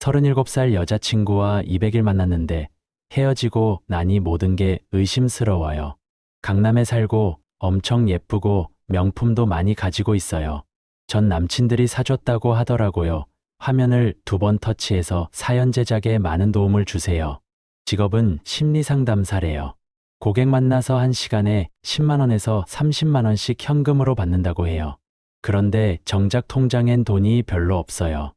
37살 여자친구와 200일 만났는데 헤어지고 나니 모든 게 의심스러워요. 강남에 살고 엄청 예쁘고 명품도 많이 가지고 있어요. 전 남친들이 사줬다고 하더라고요. 화면을 두 번 터치해서 사연 제작에 많은 도움을 주세요. 직업은 심리상담사래요. 고객 만나서 한 시간에 10만원에서 30만원씩 현금으로 받는다고 해요. 그런데 정작 통장엔 돈이 별로 없어요.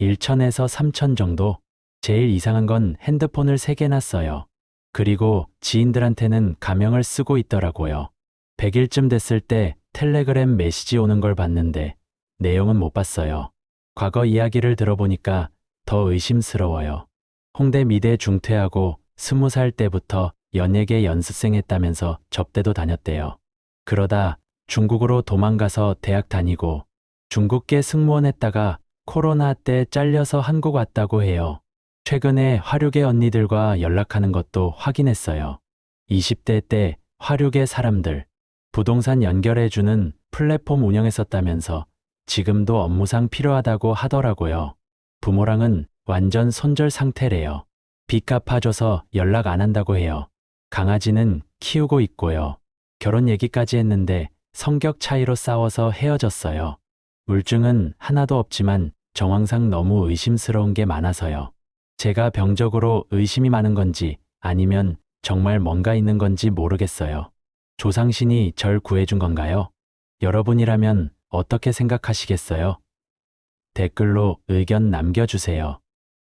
1천에서 3천 정도? 제일 이상한 건 핸드폰을 3개나 써요. 그리고 지인들한테는 가명을 쓰고 있더라고요. 100일쯤 됐을 때 텔레그램 메시지 오는 걸 봤는데 내용은 못 봤어요. 과거 이야기를 들어보니까 더 의심스러워요. 홍대 미대 중퇴하고 20살 때부터 연예계 연습생 했다면서 접대도 다녔대요. 그러다 중국으로 도망가서 대학 다니고 중국계 승무원 했다가 코로나 때 잘려서 한국 왔다고 해요. 최근에 화류계 언니들과 연락하는 것도 확인했어요. 20대 때 화류계 사람들, 부동산 연결해주는 플랫폼 운영했었다면서 지금도 업무상 필요하다고 하더라고요. 부모랑은 완전 손절 상태래요. 빚 갚아줘서 연락 안 한다고 해요. 강아지는 키우고 있고요. 결혼 얘기까지 했는데 성격 차이로 싸워서 헤어졌어요. 물증은 하나도 없지만 정황상 너무 의심스러운 게 많아서요. 제가 병적으로 의심이 많은 건지 아니면 정말 뭔가 있는 건지 모르겠어요. 조상신이 절 구해준 건가요? 여러분이라면 어떻게 생각하시겠어요? 댓글로 의견 남겨주세요.